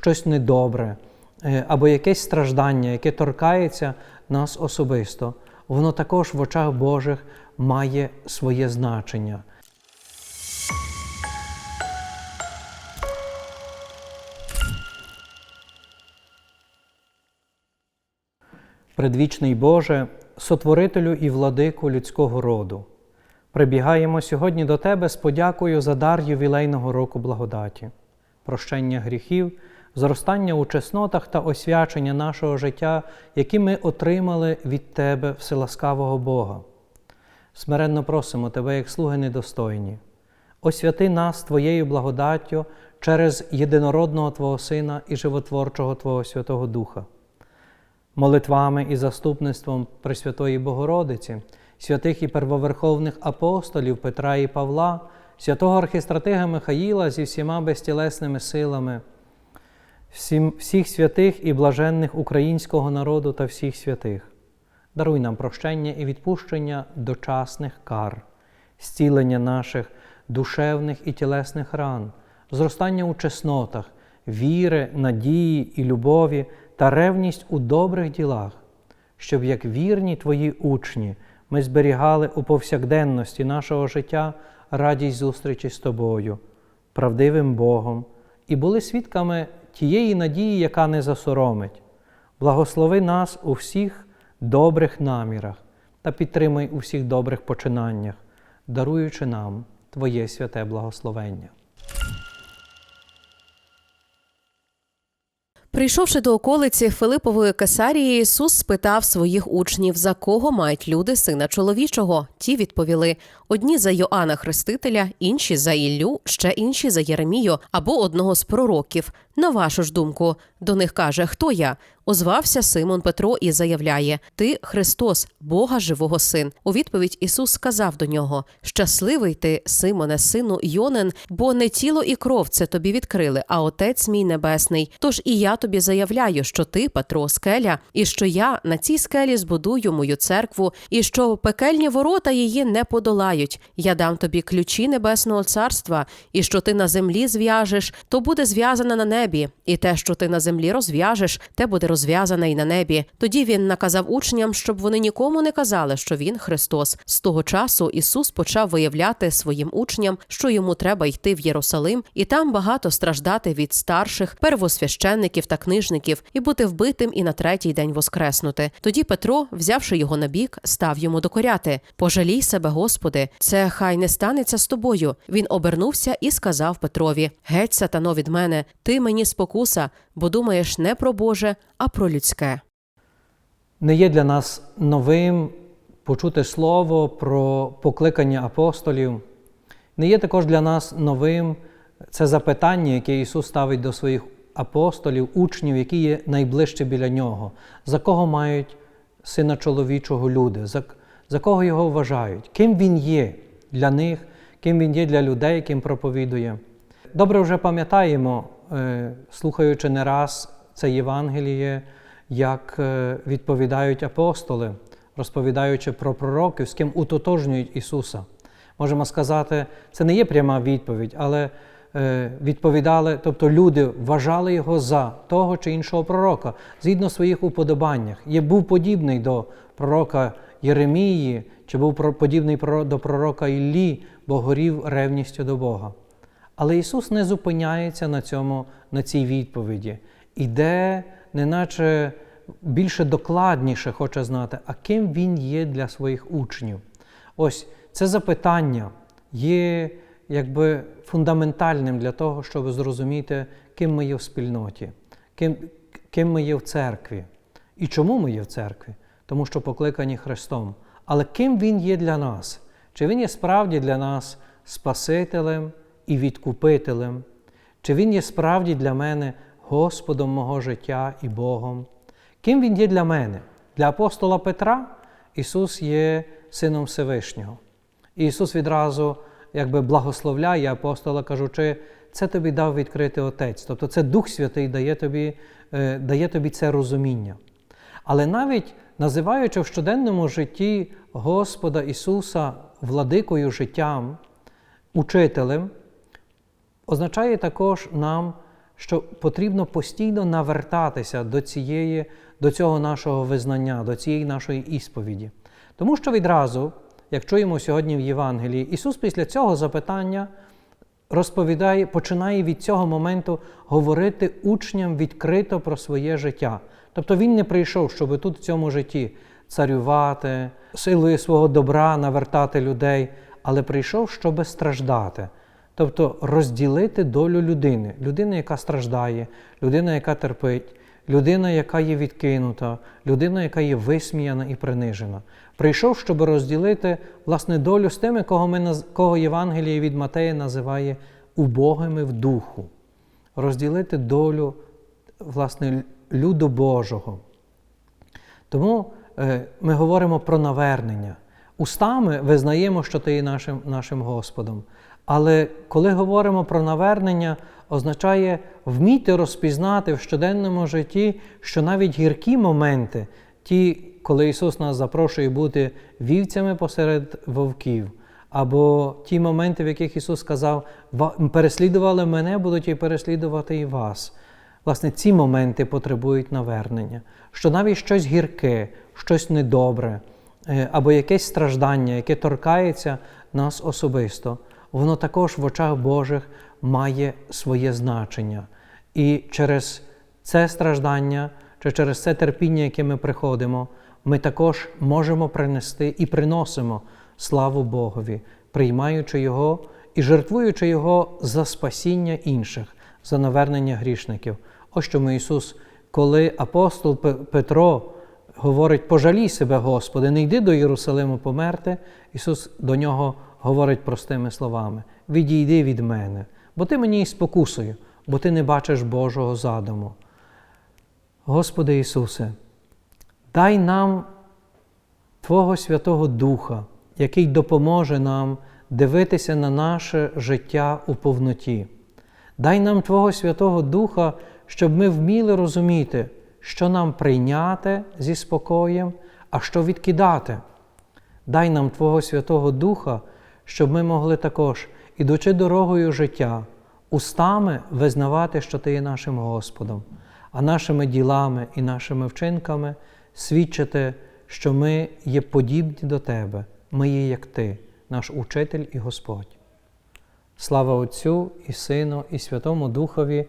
щось недобре е, або якесь страждання, яке торкається нас особисто, воно також в очах Божих має своє значення. Предвічний Боже, сотворителю і владику людського роду, прибігаємо сьогодні до Тебе з подякою за дар ювілейного року благодаті, прощення гріхів, зростання у чеснотах та освячення нашого життя, які ми отримали від Тебе, вселаскавого Бога. Смиренно просимо Тебе, як слуги недостойні, освяти нас Твоєю благодаттю через єдинородного Твого Сина і животворчого Твого Святого Духа молитвами і заступництвом Пресвятої Богородиці, святих і первоверховних апостолів Петра і Павла, святого архістратига Михаїла зі всіма безтілесними силами, всіх святих і блаженних українського народу та всіх святих. Даруй нам прощення і відпущення дочасних кар, зцілення наших душевних і тілесних ран, зростання у чеснотах, віри, надії і любові та ревність у добрих ділах, щоб як вірні Твої учні ми зберігали у повсякденності нашого життя радість зустрічі з Тобою, правдивим Богом, і були свідками тієї надії, яка не засоромить. Благослови нас у всіх добрих намірах та підтримай у всіх добрих починаннях, даруючи нам Твоє святе благословення. Прийшовши до околиці Филипової Кесарії, Ісус спитав своїх учнів, за кого мають люди сина чоловічого. Ті відповіли: одні за Йоанна Хрестителя, інші за Іллю, ще інші за Єремію або одного з пророків. На вашу ж думку, до них каже, хто я? Озвався Симон Петро і заявляє: Ти Христос, Бога живого син. У відповідь Ісус сказав до нього: Щасливий ти, Симоне, сину Йонен, бо не тіло і кров це тобі відкрили, а Отець мій небесний. Тож і я тобі заявляю, що ти, Петро, скеля, і що я на цій скелі збудую мою церкву, і що пекельні ворота її не подолають. Я дам тобі ключі небесного царства, і що ти на землі зв'яжеш, то буде зв'язане на небі, і те, що ти на землі розв'яжеш, те буде розв'язане й на небі. Тоді він наказав учням, щоб вони нікому не казали, що він Христос. З того часу Ісус почав виявляти своїм учням, що йому треба йти в Єрусалим, і там багато страждати від старших, первосвященників та книжників, і бути вбитим і на третій день воскреснути. Тоді Петро, взявши його на бік, став йому докоряти: Пожалій себе, Господи, це хай не станеться з тобою. Він обернувся і сказав Петрові: Геть, сатано від мене, ти мені спокуса, бо думаєш не про Боже, а про людське. Не є для нас новим почути слово про покликання апостолів. Не є також для нас новим це запитання, яке Ісус ставить до своїх апостолів, учнів, які є найближче біля Нього. За кого мають сина чоловічого люди, за, за кого його вважають, ким Він є для них, ким Він є для людей, яким проповідує. Добре вже пам'ятаємо, е, слухаючи не раз це Євангеліє, як е, відповідають апостоли, розповідаючи про пророків, з ким утотожнюють Ісуса. Можемо сказати, це не є пряма відповідь, але відповідали, тобто люди вважали його за того чи іншого пророка згідно своїх уподобаннях. Є був подібний до пророка Єремії, чи був подібний до пророка Іллі, бо горів ревністю до Бога. Але Ісус не зупиняється на цьому, на цій відповіді. Іде, неначе більше докладніше хоче знати, а ким Він є для своїх учнів. Ось це запитання є якби фундаментальним для того, щоб зрозуміти, ким ми є в спільноті, ким, ким ми є в церкві. І чому ми є в церкві? Тому що покликані Христом. Але ким Він є для нас? Чи Він є справді для нас Спасителем і відкупителем? Чи Він є справді для мене Господом мого життя і Богом? Ким Він є для мене? Для апостола Петра Ісус є Сином Всевишнього. І Ісус відразу якби благословляє апостола, кажучи, це тобі дав відкрити Отець. Тобто це Дух Святий дає тобі, е, дає тобі це розуміння. Але навіть називаючи в щоденному житті Господа Ісуса владикою життям, учителем, означає також нам, що потрібно постійно навертатися до, цієї, до цього нашого визнання, до цієї нашої ісповіді. Тому що відразу, як чуємо сьогодні в Євангелії, Ісус після цього запитання розповідає, починає від цього моменту говорити учням відкрито про своє життя. Тобто Він не прийшов, щоб тут в цьому житті царювати, силою свого добра навертати людей, але прийшов, щоб страждати. Тобто розділити долю людини, людини, яка страждає, людина, яка терпить, людина, яка є відкинута, людина, яка є висміяна і принижена. Прийшов, щоб розділити власне долю з тими, кого, ми, кого Євангеліє від Матея називає убогими в духу. Розділити долю власне люду Божого. Тому е, ми говоримо про навернення. Устами визнаємо, що ти є нашим, нашим Господом. Але коли говоримо про навернення, означає вміти розпізнати в щоденному житті, що навіть гіркі моменти, ті, коли Ісус нас запрошує бути вівцями посеред вовків, або ті моменти, в яких Ісус сказав, переслідували мене, будуть і переслідувати і вас. Власне, ці моменти потребують навернення, що навіть щось гірке, щось недобре, або якесь страждання, яке торкається нас особисто, воно також в очах Божих має своє значення. І через це страждання чи через це терпіння, яке ми приходимо, ми також можемо принести і приносимо славу Богові, приймаючи Його і жертвуючи Його за спасіння інших, за навернення грішників. Ось чому Ісус, коли апостол Петро говорить, пожалій себе, Господи, не йди до Єрусалиму померти, Ісус до нього говорить простими словами: Відійди від мене, бо ти мені і спокусою, бо ти не бачиш Божого задуму. Господи Ісусе, дай нам Твого Святого Духа, який допоможе нам дивитися на наше життя у повноті. Дай нам Твого Святого Духа, щоб ми вміли розуміти, що нам прийняти зі спокоєм, а що відкидати. Дай нам Твого Святого Духа, щоб ми могли також, ідучи дорогою життя, устами визнавати, що Ти є нашим Господом, а нашими ділами і нашими вчинками свідчити, що ми є подібні до Тебе, ми є як Ти, наш учитель і Господь. Слава Отцю і Сину, і Святому Духові,